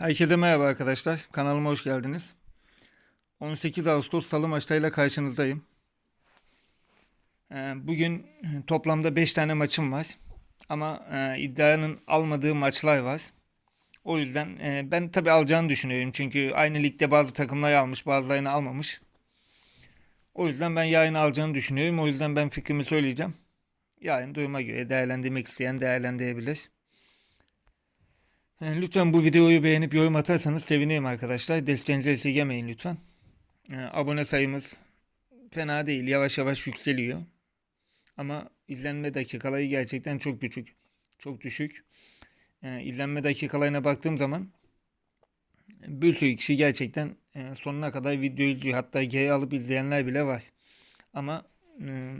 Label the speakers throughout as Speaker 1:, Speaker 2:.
Speaker 1: Herkese merhaba arkadaşlar. Kanalıma hoş geldiniz. 18 Ağustos Salı maçlarıyla karşınızdayım. Ee, Bugün toplamda 5 tane maçım var. Ama e, iddianın almadığı maçlar var. O yüzden e, ben tabii alacağını düşünüyorum. Çünkü aynı ligde bazı takımlar almış, bazılarını almamış. O yüzden ben yarın alacağını düşünüyorum. O yüzden ben fikrimi söyleyeceğim. Yarın duruma göre değerlendirmek isteyen değerlendirebilir. Yani lütfen bu videoyu beğenip yorum atarsanız sevinirim arkadaşlar. Desteğinizi esirgemeyin lütfen. Ee, abone sayımız fena değil. Yavaş yavaş yükseliyor. Ama izlenme dakikaları gerçekten çok düşük. Çok düşük. Ee, izlenme dakikalarına baktığım zaman bir sürü kişi gerçekten e, sonuna kadar video izliyor. Hatta geri alıp izleyenler bile var. Ama e,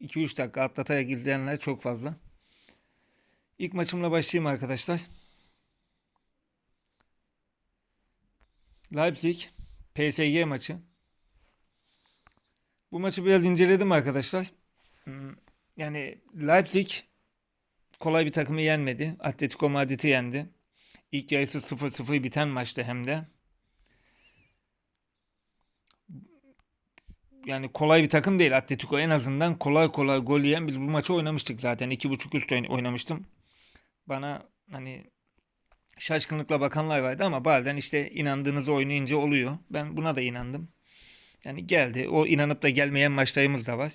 Speaker 1: 2-3 dakika atlatarak izleyenler çok fazla. İlk maçımla başlayayım arkadaşlar. Leipzig PSG maçı. Bu maçı biraz inceledim arkadaşlar. Hmm, Yani Leipzig kolay bir takımı yenmedi. Atletico Madrid'i yendi. İlk yarısı 0-0 biten maçtı hem de. Yani kolay bir takım değil Atletico. En azından kolay kolay gol yiyen biz bu maçı oynamıştık zaten. 2.5 üst oyn- oynamıştım. Bana hani şaşkınlıkla bakanlar vardı ama bazen işte inandığınızı oynayınca oluyor. Ben buna da inandım. Yani geldi. O inanıp da gelmeyen maçlarımız da var.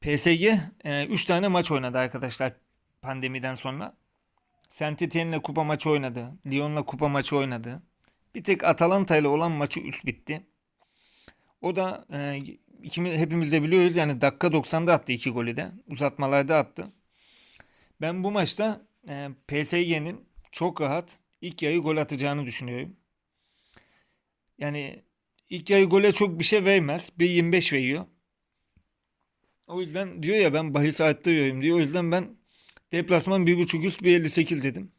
Speaker 1: PSG 3 tane maç oynadı arkadaşlar pandemiden sonra. Saint Etienne'le kupa maçı oynadı. Lyon'la kupa maçı oynadı. Bir tek Atalanta ile olan maçı üst bitti. O da e, ikimiz, hepimiz de biliyoruz yani dakika 90'da attı iki golü de. Uzatmalarda attı. Ben bu maçta e, PSG'nin çok rahat ilk yarı gol atacağını düşünüyorum. Yani ilk yarı gole çok bir şey vermez. 1.25 veriyor. O yüzden diyor ya ben bahis arttırıyorum diyor. O yüzden ben deplasman 1.5 üst 1.58 dedim.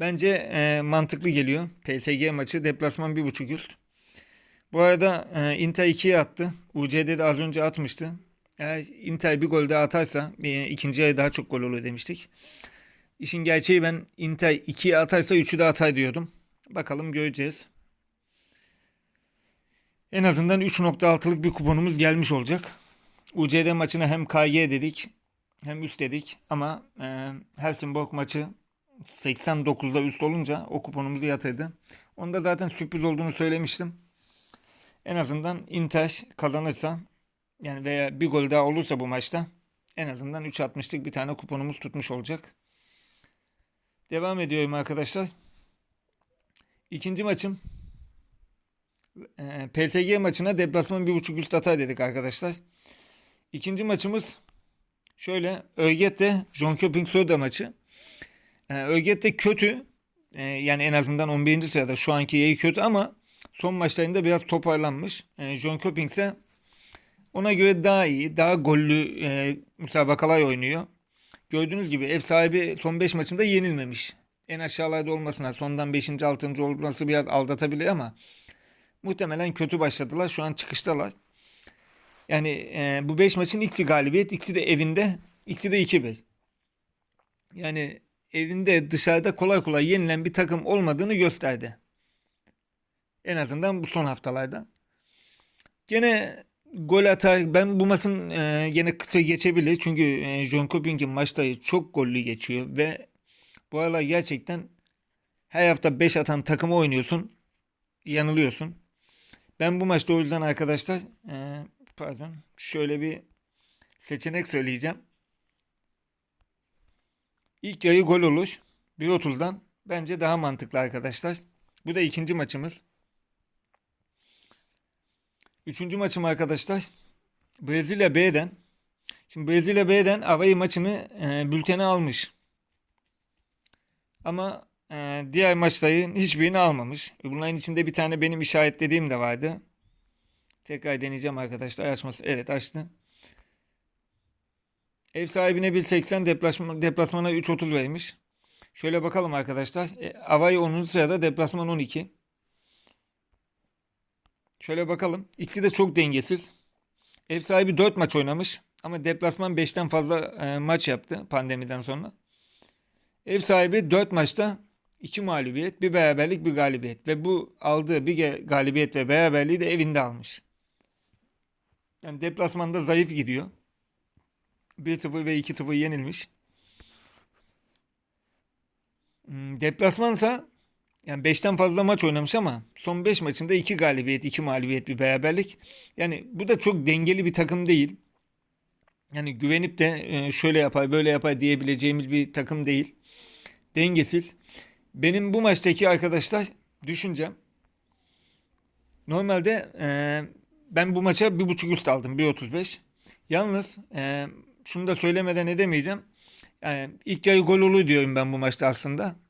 Speaker 1: Bence e, mantıklı geliyor. PSG maçı deplasman 1.5 üst. Bu arada e, Inter 2'ye attı. UC'de de az önce atmıştı. Eğer Inter bir gol daha atarsa e, ikinci yarı daha çok gol olur demiştik. İşin gerçeği ben Inter 2'ye atarsa 3'ü de atar diyordum. Bakalım göreceğiz. En azından 3.6'lık bir kuponumuz gelmiş olacak. UCD maçına hem KG dedik hem üst dedik ama e, Helsingborg maçı 89'da üst olunca o kuponumuzu yatırdı. Onda zaten sürpriz olduğunu söylemiştim. En azından Inter kazanırsa yani veya bir gol daha olursa bu maçta en azından 3.60'lık bir tane kuponumuz tutmuş olacak. Devam ediyorum arkadaşlar. İkinci maçım e, PSG maçına deplasman 1.5 üst atar dedik arkadaşlar. İkinci maçımız şöyle Örgette Jönköping Söde maçı. E, Örgette kötü. E, yani en azından 11. sırada şu anki yeri kötü ama son maçlarında biraz toparlanmış. Jönköping ise ona göre daha iyi, daha gollü e, müsabakalar oynuyor. Gördüğünüz gibi ev sahibi son 5 maçında yenilmemiş. En aşağılarda olmasına sondan 5. 6. olması biraz aldatabilir ama muhtemelen kötü başladılar. Şu an çıkıştalar. Yani e, bu 5 maçın ikisi galibiyet, ikisi de evinde, ikisi de 2-5. Yani evinde dışarıda kolay kolay yenilen bir takım olmadığını gösterdi. En azından bu son haftalarda. Gene gol atar. Ben bu maçın e, gene kısa geçebilir. Çünkü e, John Köping'in maçları çok gollü geçiyor ve bu aralar gerçekten her hafta 5 atan takımı oynuyorsun. Yanılıyorsun. Ben bu maçta o yüzden arkadaşlar e, pardon şöyle bir seçenek söyleyeceğim. İlk yarı gol olur. 1.30'dan bence daha mantıklı arkadaşlar. Bu da ikinci maçımız. Üçüncü maçım arkadaşlar. Brezilya B'den. Şimdi Brezilya B'den Avayı maçını e, bültene almış. Ama e, diğer maçların hiçbirini almamış. Bunların içinde bir tane benim işaretlediğim de vardı. Tekrar deneyeceğim arkadaşlar. Açması. Evet açtı. Ev sahibine 1.80 deplasman, deplasmana 3.30 vermiş. Şöyle bakalım arkadaşlar. E, Avay 10. sırada deplasman 12. Şöyle bakalım. İkisi de çok dengesiz. Ev sahibi 4 maç oynamış. Ama deplasman 5'ten fazla e, maç yaptı pandemiden sonra. Ev sahibi 4 maçta iki mağlubiyet, bir beraberlik, bir galibiyet. Ve bu aldığı bir galibiyet ve beraberliği de evinde almış. Yani deplasmanda zayıf gidiyor. 1-0 ve 2-0 yenilmiş. Hmm, Deplasmansa yani 5'ten fazla maç oynamış ama son 5 maçında 2 galibiyet, 2 mağlubiyet, bir beraberlik. Yani bu da çok dengeli bir takım değil. Yani güvenip de e, şöyle yapar, böyle yapar diyebileceğimiz bir takım değil. Dengesiz. Benim bu maçtaki arkadaşlar düşüncem normalde e, ben bu maça bir buçuk üst aldım 1.35. Yalnız e, şunu da söylemeden edemeyeceğim. Yani ilk yarı gol olur diyorum ben bu maçta aslında.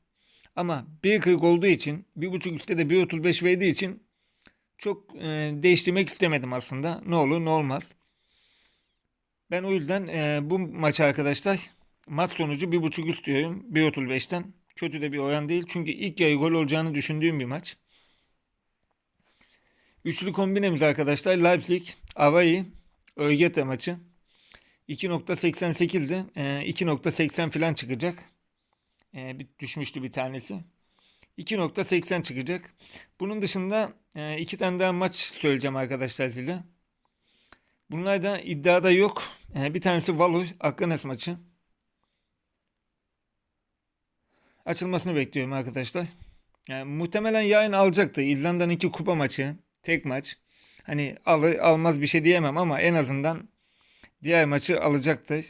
Speaker 1: Ama 1.40 olduğu için bir buçuk üstte de 1.35 verdiği için çok e, değiştirmek istemedim aslında. Ne olur ne olmaz. Ben o yüzden e, bu maçı arkadaşlar maç sonucu bir buçuk üst diyorum 1.35'ten. Kötü de bir oran değil. Çünkü ilk yarı gol olacağını düşündüğüm bir maç. Üçlü kombinemiz arkadaşlar Leipzig, Avai, Ögete maçı. 2.88'di. E, 2.80 falan çıkacak. E, bir düşmüştü bir tanesi. 2.80 çıkacak. Bunun dışında e, iki tane daha maç söyleyeceğim arkadaşlar size. Bunlar da iddiada yok. E, bir tanesi Valur Akkanes maçı. Açılmasını bekliyorum arkadaşlar. Yani muhtemelen yarın alacaktı. İrlanda'nın iki kupa maçı. Tek maç. Hani alır almaz bir şey diyemem ama en azından diğer maçı alacaktır.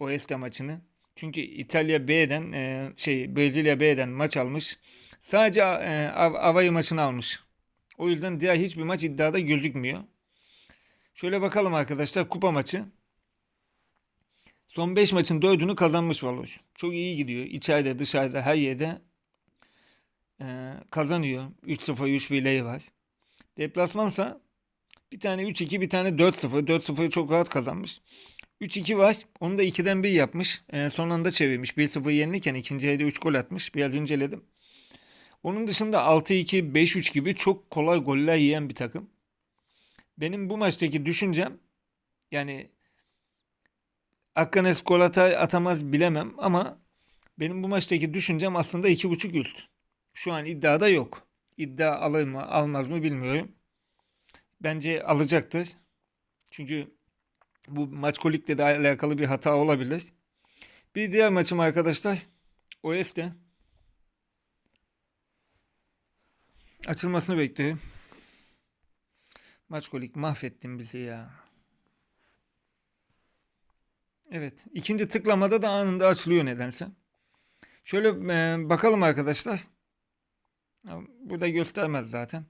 Speaker 1: O Este maçını. Çünkü İtalya B'den e, şey Brezilya B'den maç almış. Sadece e, Av- Avay maçını almış. O yüzden diğer hiçbir maç iddiada gözükmüyor. Şöyle bakalım arkadaşlar kupa maçı. Son 5 maçın 4'ünü kazanmış Valoş. Çok iyi gidiyor. İçeride dışarıda her yerde e, kazanıyor. 3-0 3-1'leri var. Deplasmansa bir tane 3-2 bir tane 4-0. 4-0 çok rahat kazanmış. 3-2 var. Onu da 2'den 1 yapmış. E, son anda çevirmiş. 1-0 yenilirken ikinci yarıda 3 gol atmış. Biraz inceledim. Onun dışında 6-2, 5-3 gibi çok kolay goller yiyen bir takım. Benim bu maçtaki düşüncem yani Akkanes gol atamaz bilemem ama benim bu maçtaki düşüncem aslında 2.5 üst. Şu an iddiada yok. İddia alır mı almaz mı bilmiyorum. Bence alacaktır. Çünkü bu maç kolikle de alakalı bir hata olabilir. Bir diğer maçım arkadaşlar Oeste. Açılmasını bekliyorum. Maç kolik mahvettin bizi ya. Evet. ikinci tıklamada da anında açılıyor nedense. Şöyle e, bakalım arkadaşlar. Burada göstermez zaten.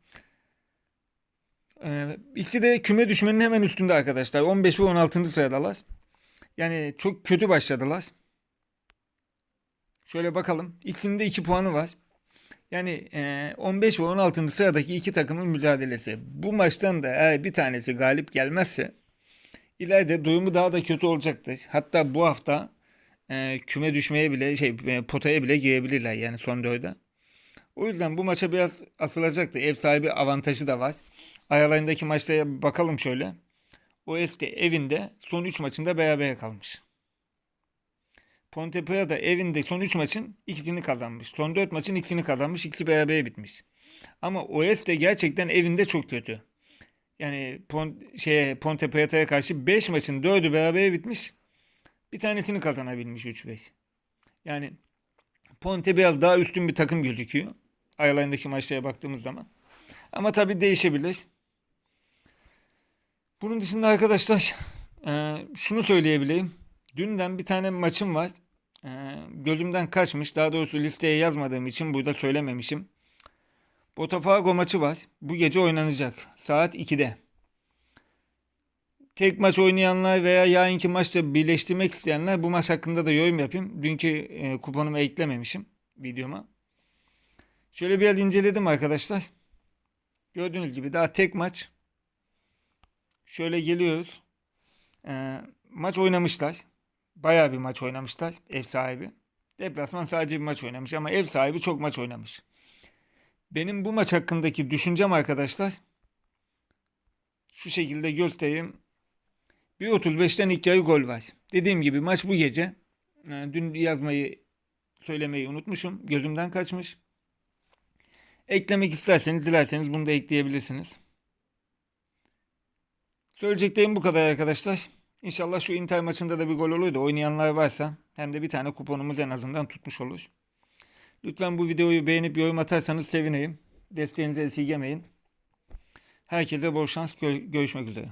Speaker 1: E, ikisi de küme düşmenin hemen üstünde arkadaşlar. 15 ve 16. sıradalar. Yani çok kötü başladılar. Şöyle bakalım. İkisinin de 2 puanı var. Yani e, 15 ve 16. sıradaki iki takımın mücadelesi. Bu maçtan da eğer bir tanesi galip gelmezse ileride durumu daha da kötü olacaktır. Hatta bu hafta e, küme düşmeye bile şey e, potaya bile girebilirler yani son dörde. O yüzden bu maça biraz asılacaktır. Ev sahibi avantajı da var. Aralarındaki maçlara bakalım şöyle. Oeste evinde son 3 maçında beraber kalmış. Pontepera da evinde son 3 maçın ikisini kazanmış. Son 4 maçın ikisini kazanmış. İkisi beraber bitmiş. Ama Oeste gerçekten evinde çok kötü. Yani Pon şeye Ponteperata'ya karşı 5 maçın 4'ü beraber bitmiş. Bir tanesini kazanabilmiş 3-5. Yani Ponte biraz daha üstün bir takım gözüküyor. Aralarındaki maçlara baktığımız zaman. Ama tabii değişebilir. Bunun dışında arkadaşlar e, şunu söyleyebileyim. Dünden bir tane maçım var. E, gözümden kaçmış. Daha doğrusu listeye yazmadığım için burada söylememişim. Botafogo maçı var. Bu gece oynanacak. Saat 2'de. Tek maç oynayanlar veya yarınki maçta birleştirmek isteyenler bu maç hakkında da yorum yapayım. Dünkü e, kuponumu eklememişim videoma. Şöyle biraz inceledim arkadaşlar. Gördüğünüz gibi daha tek maç. Şöyle geliyoruz. E, maç oynamışlar. Bayağı bir maç oynamışlar ev sahibi. Deplasman sadece bir maç oynamış ama ev sahibi çok maç oynamış. Benim bu maç hakkındaki düşüncem arkadaşlar şu şekilde göstereyim. 1.35'ten ilk yarı gol var. Dediğim gibi maç bu gece. Ee, Dün yazmayı söylemeyi unutmuşum. Gözümden kaçmış. Eklemek isterseniz dilerseniz bunu da ekleyebilirsiniz. Söyleyeceklerim bu kadar arkadaşlar. İnşallah şu Inter maçında da bir gol olur da oynayanlar varsa hem de bir tane kuponumuz en azından tutmuş olur. Lütfen bu videoyu beğenip yorum atarsanız sevinirim. Desteğinizi esirgemeyin. Herkese bol şans. Gö- görüşmek üzere.